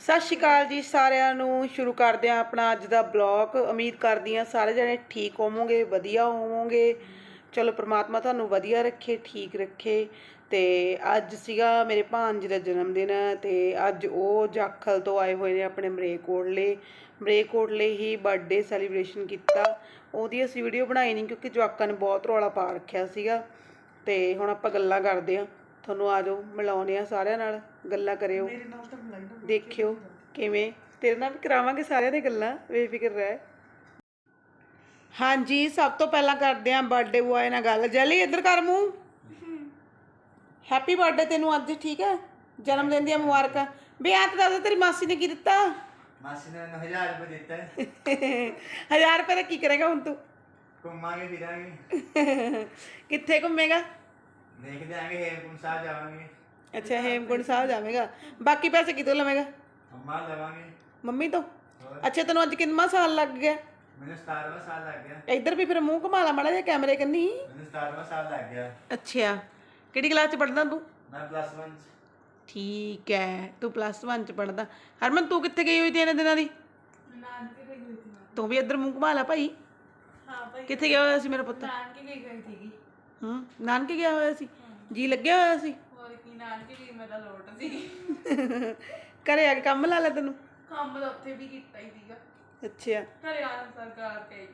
ਸਤਿ ਸ਼੍ਰੀ ਅਕਾਲ ਜੀ ਸਾਰਿਆਂ ਨੂੰ। ਸ਼ੁਰੂ ਕਰਦੇ ਹਾਂ ਆਪਣਾ ਅੱਜ ਦਾ ਬਲੌਗ। ਉਮੀਦ ਕਰਦੀ ਹਾਂ ਸਾਰੇ ਜਣੇ ਠੀਕ ਹੋਵੋਗੇ, ਵਧੀਆ ਹੋਵੋਗੇ। ਚਲੋ ਪ੍ਰਮਾਤਮਾ ਤੁਹਾਨੂੰ ਵਧੀਆ ਰੱਖੇ, ਠੀਕ ਰੱਖੇ। ਤੇ ਅੱਜ ਸੀਗਾ ਮੇਰੇ ਭਾਂਜ ਦਾ ਜਨਮ ਦਿਨ ਤੇ ਅੱਜ ਉਹ ਜਾਖਲ ਤੋਂ ਆਏ ਹੋਏ ਨੇ ਆਪਣੇ ਮਰੇਕੋਟਲੇ। ਮਰੇਕੋਟਲੇ ਹੀ ਬਰਥਡੇ ਸੈਲੀਬ੍ਰੇਸ਼ਨ ਕੀਤਾ। ਉਹਦੀ ਅਸੀਂ ਵੀਡੀਓ ਬਣਾਈ ਨਹੀਂ ਕਿਉਂਕਿ ਜਵਾਕਾਂ ਨੇ ਬਹੁਤ ਰੌਲਾ ਪਾ ਰੱਖਿਆ ਸੀਗਾ। ਤੇ ਹੁਣ ਆਪਾਂ ਗੱਲਾਂ ਕਰਦੇ ਹਾਂ। ਤੁਹਾਨੂੰ ਆ ਜਾਓ ਮਿਲਾਉਂਦੇ ਆ ਸਾਰਿਆਂ ਨਾਲ ਗੱਲਾਂ ਕਰਿਓ। ਦੇਖਿਓ ਕਿਵੇਂ ਤੇਰੇ ਨਾਲ ਵੀ ਕਰਾਵਾਂਗੇ ਸਾਰਿਆਂ ਦੇ ਗੱਲਾਂ ਬੇਫਿਕਰ ਰਹਿ। ਹਾਂਜੀ ਸਭ ਤੋਂ ਪਹਿਲਾਂ ਕਰਦੇ ਆਂ ਬਰਥਡੇ ਬੁਆਏ ਨਾਲ ਗੱਲ। ਜਲੀ ਇੱਧਰ ਕਰ ਮੂੰਹ। ਹੈਪੀ ਬਰਥਡੇ ਤੈਨੂੰ ਅੱਜ ਠੀਕ ਹੈ? ਜਨਮ ਦਿਨ ਦੀਆਂ ਮੁਬਾਰਕਾਂ। ਬੇ ਆ ਤਾਂ ਦੱਸ ਤੇਰੀ ਮਾਸੀ ਨੇ ਕੀ ਦਿੱਤਾ? ਮਾਸੀ ਨੇ 1000 ਰੁਪਏ ਦਿੱਤਾ। ਹੈ। 1000 ਰੁਪਏ ਦਾ ਕੀ ਕਰੇਗਾ ਹੁਣ ਤੂੰ? ਘੁੰਮਾਂਗੇ ਫਿਰਾਂਗੇ। ਕਿੱਥੇ ਘੁੰਮੇਗਾ? ਦੇਖਦੇ ਆਂਗੇ ਹੇਮਕੁੰਟ ਸਾਹਿਬ ਜਾਵਾਂਗੇ। ਅੱਛਾ ਹੇਮਕੁੰਟ ਸਾਹਿਬ ਜਾਵੇਂਗਾ। ਬਾਕੀ ਪੈਸੇ ਕਿਤੋਂ ਲਵੇਂਗਾ? ਅੰਮਾ ਲਵਾਂਗੇ। ਮੰਮੀ ਤੋਂ? ਅੱਛਾ ਤੈਨੂੰ ਅੱਜ ਕਿੰਨਾ ਸਾਲ ਲੱਗ ਗਿਆ? ਮੈਨੂੰ 17ਵਾਂ ਸਾਲ ਲੱਗ ਗਿਆ। ਇੱਧਰ ਵੀ ਫਿਰ ਮੂੰਹ ਘੁਮਾ ਲਾ ਮਾੜਾ ਜਿਹਾ ਕੈਮਰੇ ਕੰਨੀ। ਮੈਨੂੰ 17ਵਾਂ ਸਾਲ ਲੱਗ ਗਿਆ। ਅੱਛਾ। ਕਿਹੜੀ ਕਲਾਸ ਚ ਪੜਦਾ ਤੂੰ? ਮੈਂ ਪਲੱਸ 1 ਠੀਕ ਹੈ ਤੂੰ ਪਲੱਸ 1 ਚ ਪੜਦਾ ਹਰਮਨ ਤੂੰ ਕਿੱਥੇ ਗਈ ਹੋਈ ਤੇ ਇਹਨਾਂ ਦਿਨਾਂ ਦੀ? ਤੂੰ ਵੀ ਇੱਧਰ ਮੂੰਹ ਘੁਮਾ ਲਾ ਭਾਈ। ਹਾਂ ਭਾਈ। ਕਿੱਥੇ ਗਿਆ ਹੋਇਆ ਸੀ ਮੇਰਾ ਪੁੱਤ? ਨਾਨਕੇ ਗਈ ਗਈ ਸੀਗੀ। ਹੂੰ ਨਾਨਕੇ ਗਿਆ ਹੋਇਆ ਸੀ? ਜੀ ਲੱਗਿਆ ਹੋਇਆ ਸੀ? ਹੋਰ ਕੀ ਨਾਨਕੇ ਗਈ ਮੈਂ ਤਾਂ ਲੋਟ ਸੀ। ਘਰੇ ਆ ਕੇ ਕੰਮ ਲਾ ਲੈ ਤੈਨੂੰ? ਕੰਮ ਤਾਂ ਉੱਥੇ ਵੀ ਕੀਤਾ ਹੀ ਸੀਗਾ। ਅੱਛਾ ਘਰੇ ਆਣ ਸਰਕਾਰ ਤੇ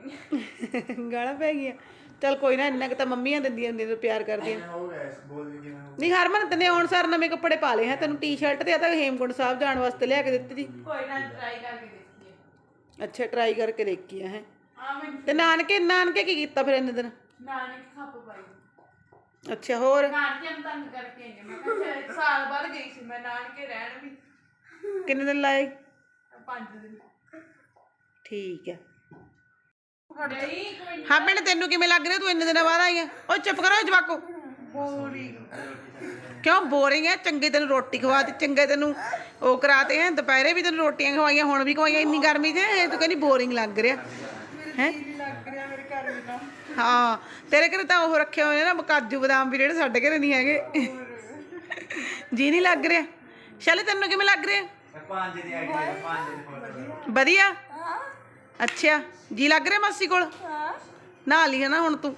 ਗਾਲਾਂ ਪੈ ਗਈਆਂ। ਚੱਲ ਕੋਈ ਨਾ ਇੰਨਾ ਕੁ ਤਾਂ ਮੰਮੀਆਂ ਦਿੰਦੀਆਂ ਹੁੰਦੀਆਂ ਨੇ ਪਿਆਰ ਕਰਦੀਆਂ। ਹੋ ਗਿਆ ਇਸ ਬੋਲ ਵੀ ਕਿਵੇਂ ਹੋ ਨਹੀਂ ਹਰਮਨ ਤੈਨੇ ਆਉਣ ਸਾਰ ਨਵੇਂ ਕੱਪੜੇ ਪਾ ਲਏ ਹੈ। ਤੈਨੂੰ ਟੀ-ਸ਼ਰਟ ਤੇ ਆ ਤਾਂ ਹੇਮਕੁੰਟ ਸਾਹਿਬ ਜਾਣ ਵਾਸਤੇ ਲਿਆ ਕੇ ਦਿੱਤੀ ਜੀ ਕੋਈ ਨਾ ਟਰਾਈ ਕਰਕੇ ਦੇਖੀਏ ਅੱਛਾ ਟਰਾਈ ਕਰਕੇ ਦੇਖੀ ਹੈ ਮੈਂ ਤੇ ਨਾਨਕੇ ਨਾਨਕੇ ਕੀ ਕੀਤਾ ਫਿਰ ਇੰਨੇ ਦਿਨ? ਨਾਨਕੇ ਖੱਪ ਪਾਈ। ਅੱਛਾ ਹੋਰ? ਨਾਨਕੇ ਨੂੰ ਤੰਗ ਕਰਕੇ ਆਈ ਹਾਂ। ਮੈਂ ਕਿਹਾ ਇੱਕ ਸਾਲ ਬਾਅਦ ਗਈ ਸੀ ਮੈਂ ਨਾਨਕੇ ਰਹਿਣ ਵੀ। ਕਿੰਨੇ ਦਿਨ ਲਾਏ? ਪੰਜ ਦਿਨ। ਠੀਕ ਹੈ ਕੋਈ ਹਾਂ ਭੈਣ ਤੈਨੂੰ ਕਿਵੇਂ ਲੱਗ ਰਿਹਾ? ਤੂੰ ਇੰਨੇ ਦਿਨਾਂ ਬਾਅਦ ਆਈ ਹੈ ਓ ਚੁੱਪ ਕਰੋ ਜਵਾਕੋ। ਕਿਉਂ ਬੋਰਿੰਗ ਹੈ ਚੰਗੇ ਤੈਨੂੰ ਰੋਟੀ ਖਵਾਤੀ ਚੰਗੇ ਤੈਨੂੰ ਉਹ ਕਰਾਤੇ ਹੈ ਦੁਪਹਿਰੇ ਵੀ ਤੈਨੂੰ ਰੋਟੀਆਂ ਖਵਾਈਆਂ ਹੁਣ ਵੀ ਖਵਾਈਆਂ। ਇੰਨੀ ਗਰਮੀ 'ਚ ਇਹ ਤੂੰ ਕਹਿੰਦੀ ਬੋਰਿੰਗ ਲੱਗ ਰਿਹਾ। ਹੈ? ਹਾਂ ਤੇਰੇ ਘਰੇ ਤਾਂ ਉਹ ਰੱਖੇ ਹੋਏ ਨੇ ਨਾ ਕਾਜੂ ਬਦਾਮ ਵੀ ਜਿਹੜੇ ਸਾਡੇ ਘਰੇ ਨਹੀਂ ਹੈਗੇ। ਜੀ ਨਹੀਂ ਲੱਗ ਰਿਹਾ। ਸ਼ਾਲੇ ਤੈਨੂੰ ਕਿਵੇਂ ਲੱਗ ਰਿਹਾ? ਮੈਂ ਪੰਜ ਦੀ ਆਈਡੀ ਹੈ ਪੰਜ ਦੀ ਫੋਟੋ ਵਧੀਆ? ਅੱਛਾ ਜੀ ਲੱਗ ਰਿਹਾ ਮਾਸੀ ਕੋਲ? ਨਹਾ ਲਈ ਹੈ ਨਾ ਹੁਣ ਤੂੰ।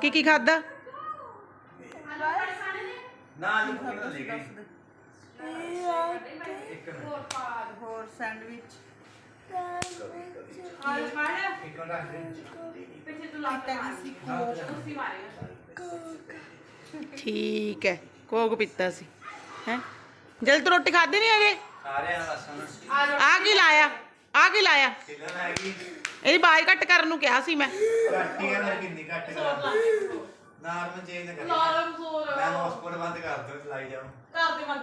ਕੀ ਕੀ ਖਾਦਾ ਨਾ ਲਿਖ ਕੇ ਲੈ ਗਈ ਇੱਕ ਮਿੰਟ। ਹੋਰ ਸੈਂਡਵਿਚ। ਹਾਲ ਪਿੱਛੇ ਤੂੰ ਕੁਰਸੀ ਮਾਰੇਗਾ ਠੀਕ ਹੈ ਕੋਕ ਪੀਤਾ ਸੀ ਹੈ ਜਲ ਤੂੰ ਰੋਟੀ ਖਾਦੀ ਨਹੀਂ ਦੱਸਣਾ ਆ ਕੀ ਲਾਇਆ ਆ ਕੀ ਲਾਇਆ ਇਹਦੀ ਬਾਜ ਕੱਟ ਕਰਨ ਨੂੰ ਕਿਹਾ ਸੀ ਮੈਂ ਘੱਟ ਘੱਟ ਨਾਰਮਲ ਚੇਂਜ ਕਰ ਮੈਂ ਹੌਸਪੀਟਲ ਬੰਦ ਕਰ ਦੋ ਚਲਾਈ ਜਾਓ ਕਰ ਦੇ ਬੰਦ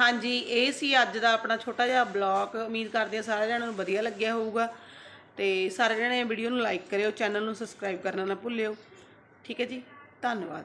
ਹਾਂਜੀ, ਇਹ ਸੀ ਅੱਜ ਦਾ ਆਪਣਾ ਛੋਟਾ ਜਿਹਾ ਬਲੌਗ ਉਮੀਦ ਕਰਦੇ ਹਾਂ ਸਾਰੇ ਜਣਿਆਂ ਨੂੰ ਵਧੀਆ ਲੱਗਿਆ ਹੋਊਗਾ। ਤੇ ਸਾਰੇ ਜਣੇ ਵੀਡੀਓ ਨੂੰ ਲਾਈਕ ਕਰਿਓ, ਚੈਨਲ ਨੂੰ ਸਬਸਕ੍ਰਾਈਬ ਕਰਨਾ ਨਾ ਭੁੱਲਿਓ। ਠੀਕ ਹੈ ਜੀ, ਧੰਨਵਾਦ।